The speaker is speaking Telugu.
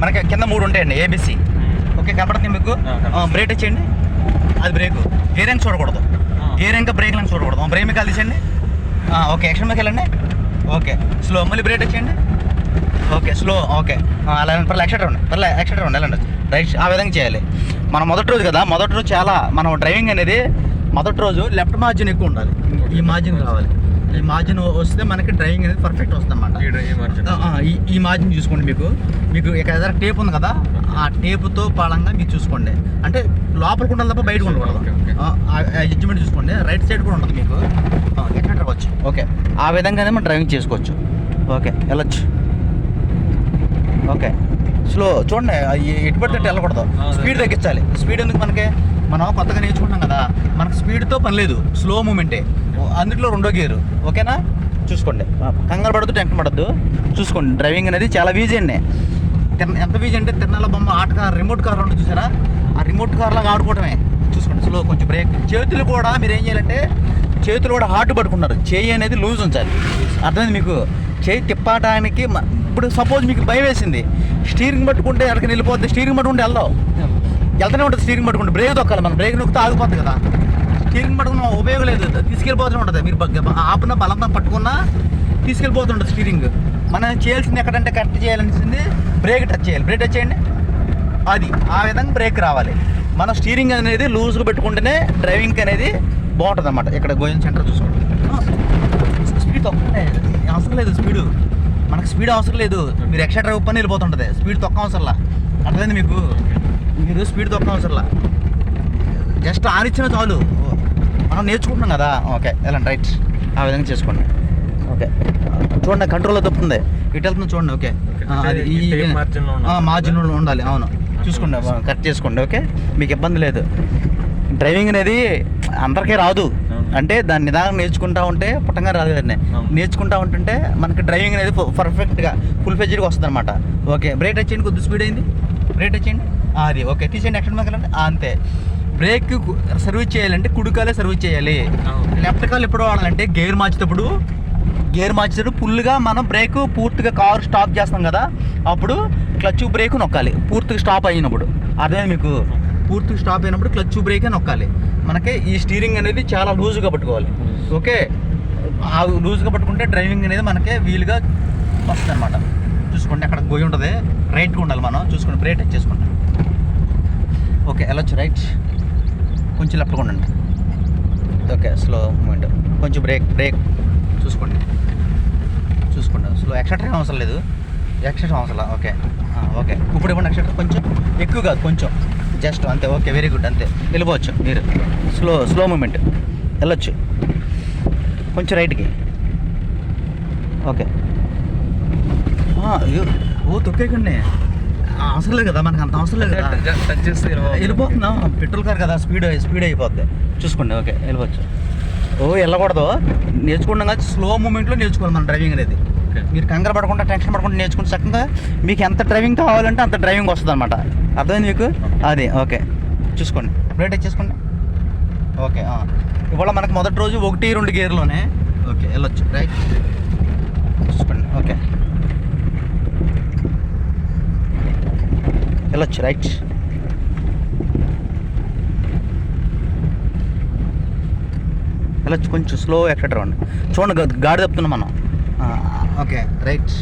మనకి కింద మూడు ఉంటాయండి ఏబిసి ఓకే కనపడుతుంది మీకు. బ్రేక్ ఇచ్చేయండి. అది బ్రేక్ గేర్ రంగ్ చూడకూడదు. ఆ. గేర్ ఇంకా బ్రేక్ రంగ్ చూడకూడదు. బ్రేక్ మీకు ఆ, ఓకే యాక్షన్ మీకు వెళ్ళండి. ఓకే స్లో మళ్ళీ బ్రేక్ ఇచ్చేయండి. ఓకే స్లో ఓకే అలా పర్లే యాక్సిడెంట్ ఉండి పర్లే యాక్సిడెంట్ ఉండి వెళ్ళండి. రైట్ ఆ విధంగా చేయాలి. మనం మొదటి రోజు కదా మొదటి రోజు చాలా మనం డ్రైవింగ్ అనేది మొదటి రోజు లెఫ్ట్ మార్జిన్ ఎక్కువ ఉండాలి. ఈ మార్జిన్ కావాలి ఈ మార్జిన్ వస్తే మనకి డ్రైవింగ్ అనేది పర్ఫెక్ట్ వస్తుంది అన్నమాట ఈ మార్జిన్. చూసుకోండి మీకు. మీకు ఇక్కడ ఏదైనా టేప్ ఉంది కదా ఆ టేపుతో పాలంగా మీరు చూసుకోండి. అంటే లోపలికి ఉండాలి తప్ప బయటకు ఉండకూడదు. జడ్జిమెంట్ చూసుకోండి. రైట్ సైడ్ కూడా ఉంటుంది మీకు. ఎక్కడ రావచ్చు? ఓకే. ఆ విధంగానే మనం డ్రైవింగ్ చేసుకోవచ్చు. ఓకే వెళ్ళొచ్చు. ఓకే. స్లో చూడండి ఎటు పడితే వెళ్ళకూడదు. స్పీడ్ తగ్గించాలి. స్పీడ్ ఎందుకు మనకి? మనం కొత్తగా నేర్చుకుంటాం కదా మనకు స్పీడ్తో పని లేదు స్లో మూమెంటే. అందులో రెండో గేరు ఓకేనా? చూసుకోండి. కంగారు పడద్దు టెన్షన్ పడద్దు. చూసుకోండి డ్రైవింగ్ అనేది చాలా వీజీ అండి. తిరున- ఎంత వీజీ అంటే తిరణాల బొమ్మ ఆట కార్ రిమోట్ కార్ ఉంటుంది చూసారా? ఆ రిమోట్ కార్ లాగా ఆడుకోవడమే చూసుకోండి స్లో కొంచెం బ్రేక్. చేతులు కూడా మీరు ఏం చేయాలంటే చేతులు కూడా హార్ట్ పట్టుకుంటారు చేయి అనేది లూజ్ ఉంచాలి. అర్థమైంది మీకు? చేయి తిప్పడానికి ఇప్పుడు సపోజ్ మీకు భయం వేసింది. స్టీరింగ్ పట్టుకుంటే ఎక్కడికి వెళ్ళిపోద్ది స్టీరింగ్ పట్టుకుంటే వెళ్దాం వెళ్తూనే ఉంటుంది స్టీరింగ్ పట్టుకుంటే. బ్రేక్ తొక్కాలి మనం. బ్రేక్ నొక్కితే ఆగిపోతుంది కదా. స్టీరింగ్ పట్టుకున్న ఉపయోగం లేదు. తీసుకెళ్ళిపోతూనే ఉంటుంది. మీరు ఆపున బలంగా పట్టుకున్నా తీసుకెళ్ళిపోతుంటుంది స్టీరింగ్ మనం చేయాల్సింది ఎక్కడంటే కరెక్ట్ చేయాలనిసింది బ్రేక్ టచ్ చేయాలి. బ్రేక్ టచ్ చేయండి. అది. ఆ విధంగా బ్రేక్ రావాలి. మన స్టీరింగ్ అనేది లూజ్గా పెట్టుకుంటేనే డ్రైవింగ్ అనేది బాగుంటుంది అనమాట ఇక్కడ గోయన్ సెంటర్ చూసుకోండి. స్పీడ్ తక్కువ అవసరం లేదు స్పీడు మనకు స్పీడ్ అవసరం లేదు. మీరు ఎక్స్ట్రా డ్రైవ్ పని వెళ్ళిపోతుంటుంది. స్పీడ్ తక్కువ అవసరంలా. అర్థమైంది మీకు? మీరు స్పీడ్ తక్కువ అవసరంలా. జస్ట్ ఆనిచ్చిన చాలు. మనం నేర్చుకుంటున్నాం కదా. ఓకే వెళ్ళండి రైట్. ఆ విధంగా చేసుకోండి. ఓకే. చూడండి కంట్రోల్లో తప్పుతుంది ఇటు వెళ్తుంది చూడండి ఓకే. అది ఈ ఉండాలి. మార్జిన్ ఉండాలి అవును. చూసుకోండి కరెక్ట్ చేసుకోండి ఓకే. మీకు ఇబ్బంది లేదు. డ్రైవింగ్ అనేది అందరికీ రాదు. అంటే దాన్ని నిదానం నేర్చుకుంటా ఉంటే పుట్టంగా రాదు కదండి. నేర్చుకుంటా ఉంటుంటే మనకి డ్రైవింగ్ అనేది పర్ఫెక్ట్గా ఫుల్ ఫెజ్డ్గా వస్తుంది అనమాట ఓకే. బ్రేక్ టచ్ చేయండి కొద్ది స్పీడ్ అయింది. బ్రేక్ టచ్ చేయండి. ఆ, అది ఓకే తీసేయండి ఎక్కడ మగలండి అంతే. బ్రేక్ సర్వీస్ చేయాలంటే కుడికాలే సర్వీస్ చేయాలి. లెఫ్ట్ కాల్ ఎప్పుడు వాడాలంటే గేర్ మార్చేటప్పుడు గేర్ మార్చేటప్పుడు ఫుల్గా మనం బ్రేక్ పూర్తిగా కార్ స్టాప్ చేస్తాం కదా అప్పుడు క్లచ్ బ్రేక్ నొక్కాలి. పూర్తిగా స్టాప్ అయినప్పుడు. అర్థమైంది మీకు? పూర్తిగా స్టాప్ అయినప్పుడు క్లచ్ బ్రేకే నొక్కాలి. మనకి ఈ స్టీరింగ్ అనేది చాలా లూజ్గా పట్టుకోవాలి. ఓకే? ఆ లూజ్గా పట్టుకుంటే డ్రైవింగ్ అనేది మనకి వీలుగా వస్తుంది అనమాట చూసుకోండి అక్కడ గొయ్యి ఉంటుంది. రైట్గా ఉండాలి మనం. చూసుకోండి బ్రేక్ టచ్ చేసుకుంటాం. ఓకే వెళ్ళొచ్చు రైట్? కొంచెం లెఫ్ట్గా ఉండండి. ఓకే స్లో మూమెంట్ కొంచెం బ్రేక్ బ్రేక్ చూసుకోండి. చూసుకోండి. స్లో ఎక్సెటర్ అవసరం లేదు. ఎక్స్ట్రా అవసరం ఓకే. ఓకే. ఇప్పుడు ఇవ్వండి ఎక్స్ట్రా కొంచెం ఎక్కువ కాదు కొంచెం. జస్ట్ అంతే. ఓకే వెరీ గుడ్ అంతే. వెళ్ళిపోవచ్చు. మీరు. స్లో స్లో మూమెంట్ వెళ్ళొచ్చు. కొంచెం రైట్కి. ఓకే. ఓ తొక్కేకండి అవసరం లేదు కదా మనకు అంత అవసరం లేదు కదా. టచ్ చేస్తే. వెళ్ళిపోతున్నాం. పెట్రోల్ కార్ కదా స్పీడ్ స్పీడ్ అయిపోద్ది. చూసుకోండి ఓకే వెళ్ళిపోవచ్చు. ఓ వెళ్ళకూడదు. నేర్చుకుంటాం కదా స్లో మూమెంట్లో నేర్చుకోవాలి మన డ్రైవింగ్ అనేది. మీరు కంగారు పడకుండా టెన్షన్ పడకుండా నేర్చుకుని చక్కగా మీకు ఎంత డ్రైవింగ్ కావాలంటే అంత డ్రైవింగ్ వస్తుంది అనమాట అర్థమైంది మీకు? అది ఓకే. చూసుకోండి. బ్రేక్ టచ్ చేసుకోండి? ఓకే. ఇవాళ మనకు మొదటి రోజు ఒకటి రెండు గేర్లోనే ఓకే వెళ్ళొచ్చు. రైట్ చూసుకోండి ఓకే వెళ్ళొచ్చు రైట్ వెళ్ళొచ్చు కొంచెం స్లో ఎక్కడ చూడండి గాడి తప్పుతున్నాం మనం. Okay right